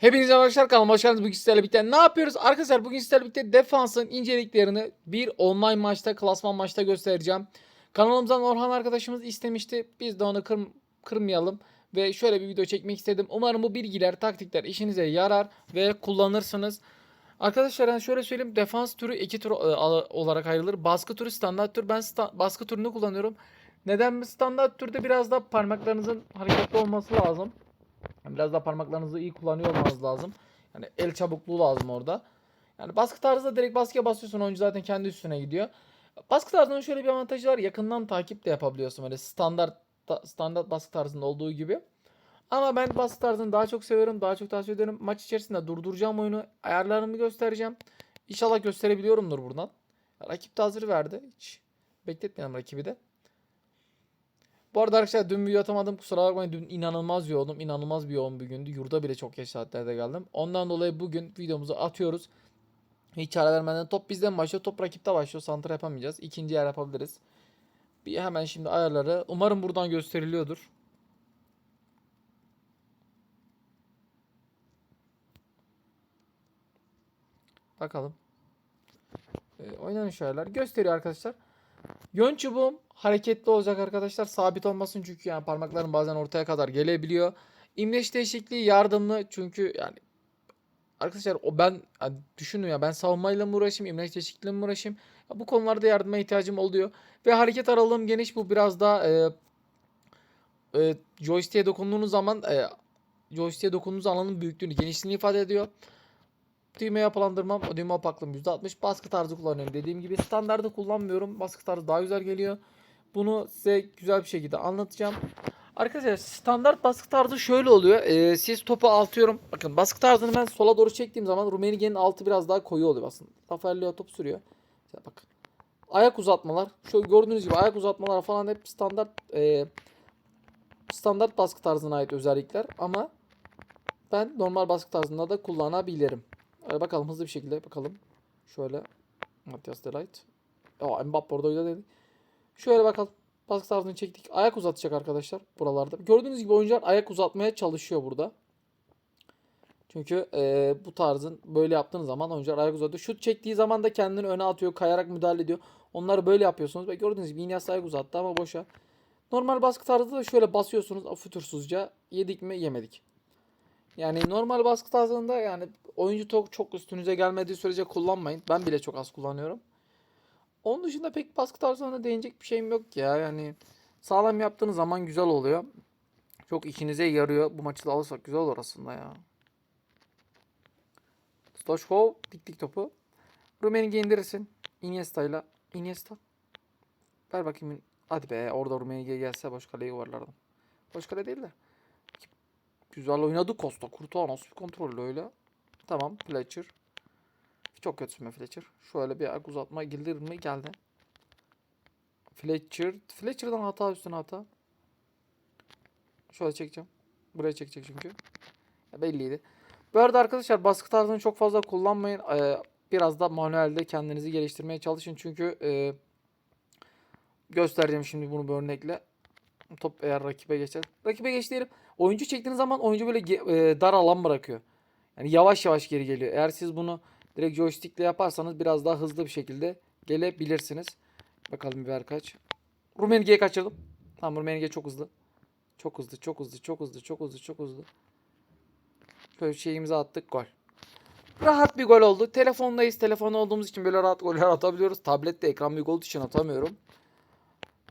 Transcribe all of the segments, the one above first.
Hepinize arkadaşlar kanalıma hoş geldiniz. Bugün sizlerle birlikte ne yapıyoruz? Arkadaşlar bugün sizlerle birlikte defansın inceliklerini bir online maçta, klasman maçta göstereceğim. Kanalımızdan Orhan arkadaşımız istemişti. Biz de onu kır, kırmayalım. Ve şöyle bir video çekmek istedim. Umarım bu bilgiler, taktikler işinize yarar ve kullanırsınız. Arkadaşlar yani şöyle söyleyeyim. Defans türü iki tür e, olarak ayrılır. Baskı türü, standart tür. Ben sta- baskı türünü kullanıyorum. Neden? Standart türde biraz da parmaklarınızın hareketli olması lazım. Yani biraz daha parmaklarınızı iyi kullanıyor olmanız lazım. Yani el çabukluğu lazım orada. Yani baskı tarzında direkt baskıya basıyorsun oyuncu zaten kendi üstüne gidiyor. Baskı tarzının şöyle bir avantajı var. Yakından takip de yapabiliyorsun. Böyle standart standart baskı tarzında olduğu gibi. Ama ben baskı tarzını daha çok seviyorum. Daha çok tavsiye ederim. Maç içerisinde durduracağım oyunu. Ayarlarımı göstereceğim. İnşallah gösterebiliyorumdur buradan. Rakip de hazır verdi. Hiç bekletmeyelim rakibi de. Bu arada arkadaşlar dün video atamadım. Kusura bakmayın. Dün inanılmaz yoğundum inanılmaz bir yoğun bir gündü. Yurda bile çok geç saatlerde geldim. Ondan dolayı bugün videomuzu atıyoruz. Hiç ara vermeden. Top bizden başlıyor. Top rakipte başlıyor. Santra yapamayacağız. İkinci yer yapabiliriz. Bir hemen şimdi ayarları. Umarım buradan gösteriliyordur. Bakalım. Ee, oynanış ayarlar gösteriyor arkadaşlar Yön çubuğum hareketli olacak arkadaşlar. Sabit olmasın çünkü yani parmaklarım bazen ortaya kadar gelebiliyor. İmleç değişikliği yardımlı çünkü yani arkadaşlar o ben yani düşünün ya ben savunmayla mı uğraşayım, imleç değişikliğiyle mi uğraşayım? Ya bu konularda yardıma ihtiyacım oluyor. Ve hareket aralığım geniş bu biraz daha e, e, joystick'e dokunduğunuz zaman e, joystick'e dokunduğunuz alanın büyüklüğünü, genişliğini ifade ediyor. Düğme yapılandırmam, düğme opaklığım %60. Baskı tarzı kullanıyorum. Dediğim gibi standardı kullanmıyorum. Baskı tarzı daha güzel geliyor. Bunu size güzel bir şekilde anlatacağım. Arkadaşlar standart baskı tarzı şöyle oluyor. Ee, siz topu altıyorum. Bakın baskı tarzını ben sola doğru çektiğim zaman Rumenige'nin altı biraz daha koyu oluyor aslında. Rafael Leo top sürüyor. İşte bakın. Ayak uzatmalar. Şu gördüğünüz gibi ayak uzatmalar falan hep standart e, standart baskı tarzına ait özellikler ama ben normal baskı tarzında da kullanabilirim. Hadi bakalım hızlı bir şekilde bakalım. Şöyle. Matias Delight. Aa Mbappe orada öyle dedi. Şöyle bakalım. Baskı tarzını çektik. Ayak uzatacak arkadaşlar buralarda. Gördüğünüz gibi oyuncular ayak uzatmaya çalışıyor burada. Çünkü e, bu tarzın böyle yaptığınız zaman oyuncular ayak uzatıyor. Şut çektiği zaman da kendini öne atıyor. Kayarak müdahale ediyor. Onları böyle yapıyorsunuz. Ve gördüğünüz gibi Iniesta ayak uzattı ama boşa. Normal baskı tarzında da şöyle basıyorsunuz. Fütursuzca. Yedik mi yemedik. Yani normal baskı tarzında yani oyuncu çok, çok üstünüze gelmediği sürece kullanmayın. Ben bile çok az kullanıyorum. Onun dışında pek baskı tarzına değinecek bir şeyim yok ya. Yani sağlam yaptığınız zaman güzel oluyor. Çok işinize yarıyor. Bu maçı da alırsak güzel olur aslında ya. Stoşkov diktik topu. Rumenige indirirsin. Iniesta'yla. Iniesta. Ver bakayım. Hadi be orada Rumenige gelse boş kaleyi yuvarlardım. Boş kale değil de. Güzel oynadı Costa. Kurtuğa nasıl bir kontrol öyle. Tamam Fletcher. Çok kötüsün be Fletcher. Şöyle bir ayak uzatma gelir mi? Geldi. Fletcher. Fletcher'dan hata üstüne hata. Şöyle çekeceğim. Buraya çekecek çünkü. Ya belliydi. Bu arada arkadaşlar baskı tarzını çok fazla kullanmayın. Ee, biraz da manuelde kendinizi geliştirmeye çalışın. Çünkü e, göstereceğim şimdi bunu bir örnekle. Top eğer rakibe geçer. Rakibe geç diyelim. Oyuncu çektiğiniz zaman oyuncu böyle e, dar alan bırakıyor. Yani yavaş yavaş geri geliyor. Eğer siz bunu direkt joystickle yaparsanız biraz daha hızlı bir şekilde gelebilirsiniz. Bakalım bir ver kaç. Rumenige'yi kaçırdım. Tamam Rumenige çok hızlı. Çok hızlı, çok hızlı, çok hızlı, çok hızlı, çok hızlı. Şöyle şeyimizi attık gol. Rahat bir gol oldu. Telefondayız. Telefon olduğumuz için böyle rahat goller atabiliyoruz. Tablette ekran büyük olduğu için atamıyorum.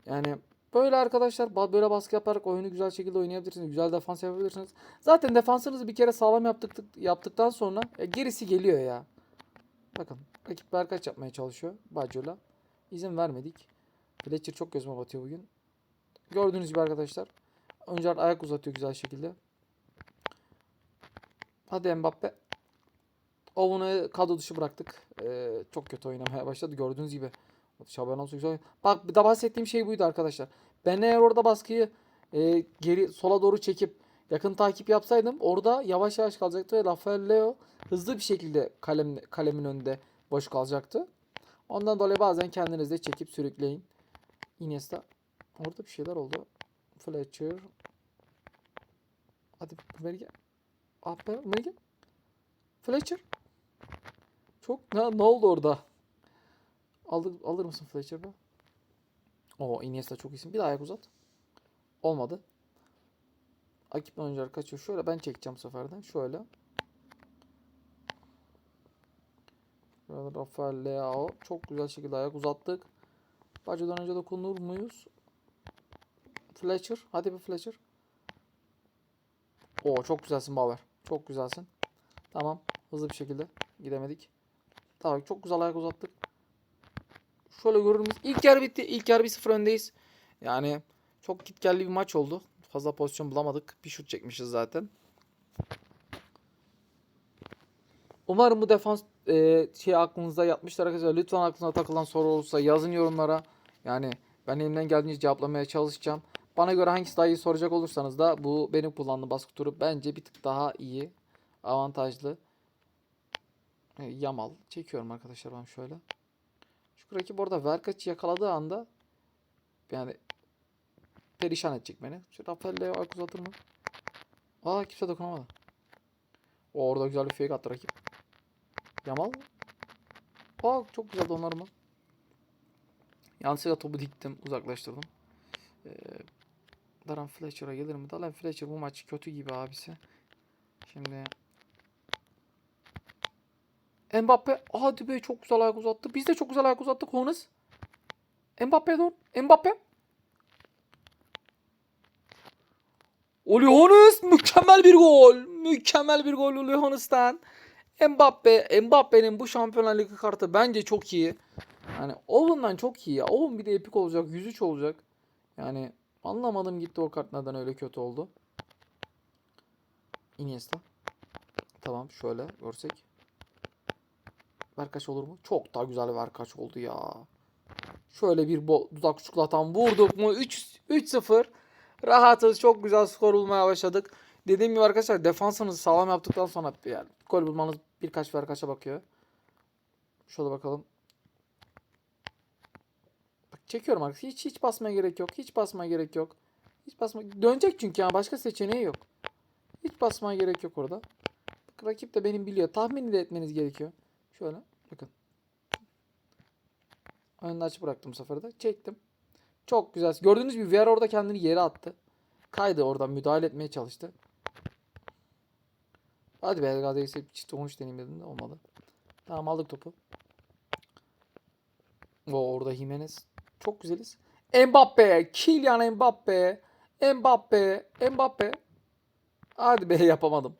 Yani Böyle arkadaşlar böyle baskı yaparak oyunu güzel şekilde oynayabilirsiniz. Güzel defans yapabilirsiniz. Zaten defansınızı bir kere sağlam yaptık, yaptıktan sonra e, gerisi geliyor ya. Bakın rakip berkaç yapmaya çalışıyor. Bacola. İzin vermedik. Fletcher çok gözüme batıyor bugün. Gördüğünüz gibi arkadaşlar. Oyuncular ayak uzatıyor güzel şekilde. Hadi Mbappe. Owen'ı kadro dışı bıraktık. Ee, çok kötü oynamaya başladı. Gördüğünüz gibi. Şaban nasıl güzel. oyun- Bak bir de bahsettiğim şey buydu arkadaşlar. Ben eğer orada baskıyı e, geri sola doğru çekip yakın takip yapsaydım orada yavaş yavaş kalacaktı ve Rafael Leo hızlı bir şekilde kalem, kalemin önünde boş kalacaktı. Ondan dolayı bazen kendiniz de çekip sürükleyin. Iniesta. Orada bir şeyler oldu. Fletcher. Hadi Merge. Ah be Merge. Fletcher. Çok ne, ne oldu orada? Alır, alır mısın Fletcher be? Oo Iniesta çok iyisin. Bir daha ayak uzat. Olmadı. Rakip oyuncular kaçıyor. Şöyle ben çekeceğim bu sefer de. Şöyle. Şöyle Rafael Leao. Çok güzel şekilde ayak uzattık. Bacıdan önce dokunur muyuz? Fletcher. Hadi bir Fletcher. Oo çok güzelsin Bauer. Çok güzelsin. Tamam. Hızlı bir şekilde gidemedik. Tamam çok güzel ayak uzattık. Şöyle görür müyüz? İlk yarı bitti. İlk yarı 1-0 öndeyiz. Yani çok gitgelli bir maç oldu. Fazla pozisyon bulamadık. Bir şut çekmişiz zaten. Umarım bu defans e, şey aklınızda yatmışlar arkadaşlar. Lütfen aklınıza takılan soru olursa yazın yorumlara. Yani ben elimden geldiğince cevaplamaya çalışacağım. Bana göre hangisi daha iyi soracak olursanız da bu benim kullandığım baskı turu bence bir tık daha iyi. Avantajlı. E, Yamal. Çekiyorum arkadaşlar ben şöyle. Şu rakip orada Verkaç'ı yakaladığı anda yani perişan edecek beni. Şu Rafael Leo ayak uzatır mı? Aa kimse dokunamadı. O orada güzel bir fake attı rakip. Yamal. Aa çok güzel onarma. Yanlışlıkla topu diktim. Uzaklaştırdım. Ee, Daran Fletcher'a gelir mi? Daran Fletcher bu maç kötü gibi abisi. Şimdi Mbappe hadi be çok güzel ayak uzattı. Biz de çok güzel ayak uzattık Honus. Mbappe dur. Mbappe. Oli Honus mükemmel bir gol. Mükemmel bir gol Oli Honus'tan. Mbappe, Mbappe'nin bu Şampiyonlar Ligi kartı bence çok iyi. Yani Owen'dan çok iyi ya. Owen bir de epik olacak. 103 olacak. Yani anlamadım gitti o kart neden öyle kötü oldu. Iniesta. Tamam şöyle görsek. Verkaç olur mu? Çok daha güzel Verkaç oldu ya. Şöyle bir bo dudak çikolatan vurduk mu? 3 3-0. Rahatız. Çok güzel skor bulmaya başladık. Dediğim gibi arkadaşlar defansınızı sağlam yaptıktan sonra yani gol bulmanız birkaç Verkaç'a bakıyor. Şöyle bakalım. Bak çekiyorum arkadaşlar. Hiç hiç basmaya gerek yok. Hiç basmaya gerek yok. Hiç basma dönecek çünkü ya başka seçeneği yok. Hiç basmaya gerek yok orada. Bak, rakip de benim biliyor. Tahmin de etmeniz gerekiyor. Şöyle bakın. Önünü açık bıraktım bu. Çektim. Çok güzel. Gördüğünüz gibi VR orada kendini yere attı. Kaydı oradan müdahale etmeye çalıştı. Hadi be Gazetesi çift 13 deneyim de olmadı. Tamam aldık topu. O orada Jimenez. Çok güzeliz. Mbappe. Kylian Mbappe. Mbappe. Mbappe. Hadi be yapamadım.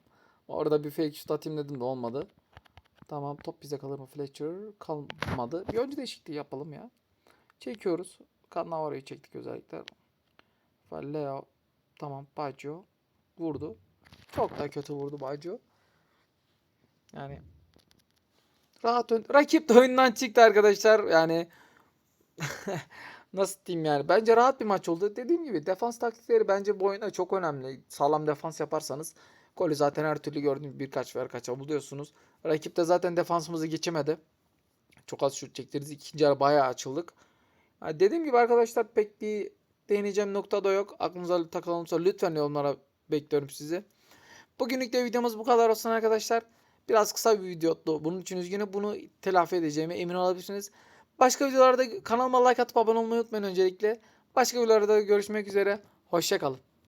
Orada bir fake şut atayım dedim de olmadı. Tamam top bize kalır mı Fletcher? Kalmadı. Bir önce değişikliği yapalım ya. Çekiyoruz. Cannavaro'yu çektik özellikle. Leo. Tamam Baggio. Vurdu. Çok da kötü vurdu Baggio. Yani rahat ön... Rakip de oyundan çıktı arkadaşlar. Yani nasıl diyeyim yani. Bence rahat bir maç oldu. Dediğim gibi defans taktikleri bence bu oyuna çok önemli. Sağlam defans yaparsanız golü zaten her türlü gördüğünüz birkaç ver kaça buluyorsunuz. Rakip de zaten defansımızı geçemedi. Çok az şut çektirdik. İkinci yarı bayağı açıldık. Yani dediğim gibi arkadaşlar pek bir değineceğim nokta da yok. Aklınıza takılanırsa lütfen yorumlara bekliyorum sizi. Bugünlük de videomuz bu kadar olsun arkadaşlar. Biraz kısa bir video oldu. Bunun için üzgünüm. Bunu telafi edeceğime emin olabilirsiniz. Başka videolarda kanalıma like atıp abone olmayı unutmayın öncelikle. Başka videolarda görüşmek üzere. Hoşçakalın.